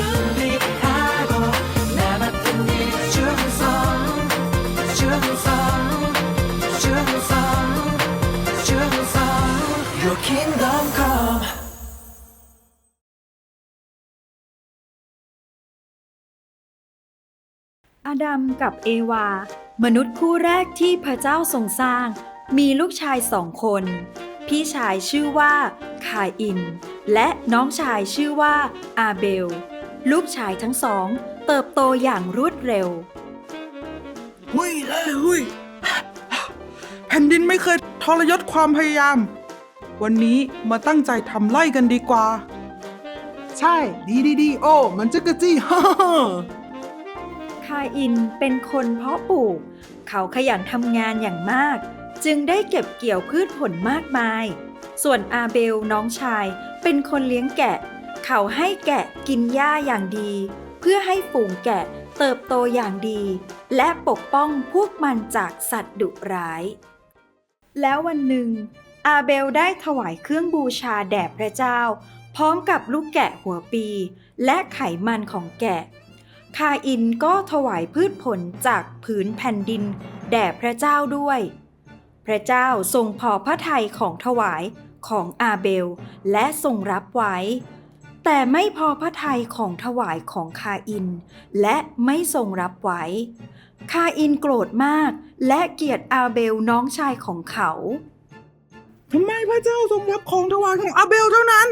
준비하고 나 맡은 일 충성 충성 충성 충성 Your kingdom come อาดัมกับเอวา มนุษย์คู่แรกที่พระเจ้าทรงสร้าง มีลูกชายสองคน พี่ชายชื่อว่าคาอิน และน้องชายชื่อว่าอาเบล ลูกชายทั้งสอง เติบโตอย่างรวดเร็วหุยเลยหุยแผ่นดินไม่เคยทรยศความพยายาม วันนี้มาตั้งใจทำไล่กันดีกว่า ใช่ ดีดีดีโอ้ มันจะกระจี้ฮ่าฮ่าคาอินเป็นคนเพาะปลูก เขาขยันทำงานอย่างมาก จึงได้เก็บเกี่ยวพืชผลมากมาย ส่วนอาเบลน้องชายเป็นคนเลี้ยงแกะ เขาให้แกะกินหญ้าอย่างดี เพื่อให้ฝูงแกะเติบโตอย่างดี และปกป้องพวกมันจากสัตว์ดุร้าย แล้ววันหนึ่ง อาเบลได้ถวายเครื่องบูชาแด่พระเจ้า พร้อมกับลูกแกะหัวปี และไขมันของแกะ คาอินก็ถวายพืชผลจากผืนแผ่นดิน แด่พระเจ้าด้วย พระเจ้าทรงพอพระทัยของถวายของอาเบล และทรงรับไว้ แต่ไม่พอพระทัยของถวายของคาอิน และไม่ทรงรับไว้ คาอินโกรธมากและเกลียดอาเบลน้องชายของเขาทำไมพระเจ้าทรงรับของถวายของอาเบลเท่านั้น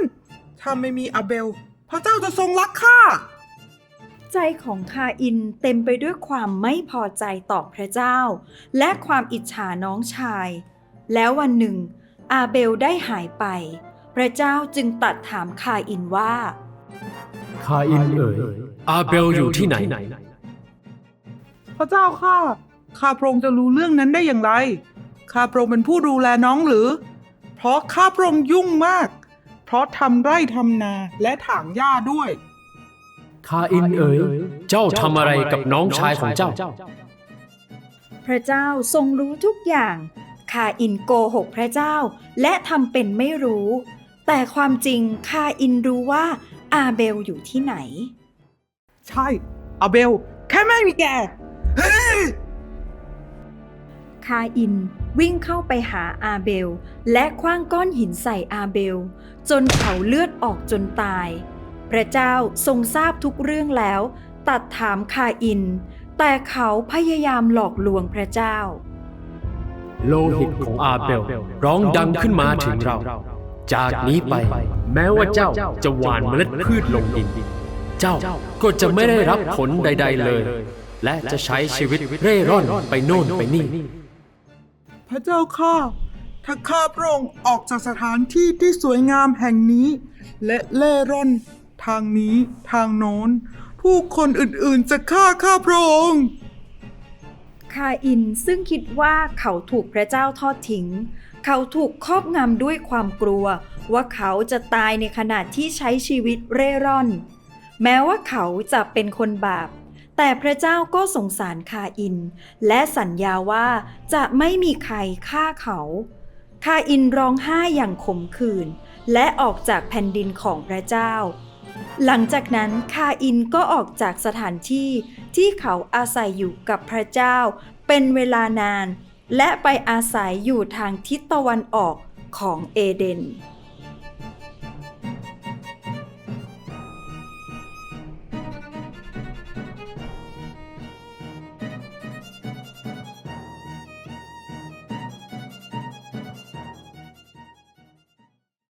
ถ้าไม่มีอาเบล พระเจ้าจะทรงรักข้า ใจของคาอินเต็มไปด้วยความไม่พอใจต่อพระเจ้า และความอิจฉาน้องชาย แล้ววันหนึ่ง อาเบลได้หายไปพ ระเจ้าจึงตรัดถามคาอินว่า คาอินเอ๋ยอาเบลอยู่ที่ไหน พระเจ้าข้าข้าพระองค์จะรู้เรื่องนั้นได้อย่างไร ข้าพระองค์เป็นผู้ดูแลน้องหรือ เพราะข้าพระองค์ยุ่งมาก เพราะทำไร่ทำนาและถางหญ้าด้วย คาอินเอ๋ยเจ้าทำอะไรกับน้องชายของเจ้า พระเจ้าทรงรู้ทุกอย่าง คาอินโกหกพระเจ้าและทำเป็นไม่รู้ แต่ความจริงคาอินรู้ว่าอาเบลอยู่ที่ไหน ใช่อาเบล แค่ไม่มีแกเฮ้ยคาอินวิ่งเข้าไปหาอาเบล และคว้างก้อนหินใส่อาเบล จนเขาเลือดออกจนตาย พระเจ้าทรงทราบทุกเรื่องแล้ว ตัดถามคาอิน แต่เขาพยายามหลอกลวงพระเจ้า โลหิตของอาเบล ร้องดังขึ้นมาถึงเรา จากนี้ไป แม้ว่าเจ้าจะหว่านเมล็ดพืชลงดิน เจ้าก็จะไม่ได้รับผลใด ๆเลย และจะใช้ชีวิตเร่ร่อนไปโน่นไปนี่ พระเจ้าข้าถ้าข้าพระองค์ออกจากสถานที่ที่สวยงามแห่งนี้ และเล่ร่อน ทางนี้ทางโน้น ผู้คนอื่นๆจะฆ่าข้าพระองค์ คาอินซึ่งคิดว่าเขาถูกพระเจ้าทอดทิ้ง เขาถูกครอบงำด้วยความกลัว ว่าเขาจะตายในขณะที่ใช้ชีวิตเร่ร่อน แม้ว่าเขาจะเป็นคนบาป แต่พระเจ้าก็สงสารคาอิน และสัญญาว่าจะไม่มีใครฆ่าเขา คาอินร้องไห้อย่างขมขื่นและออกจากแผ่นดินของพระเจ้า หลังจากนั้นคาอินก็ออกจากสถานที่ที่เขาอาศัยอยู่กับพระเจ้า เป็นเวลานาน และไปอาศัยอยู่ทางทิศตะวันออกของเอเดน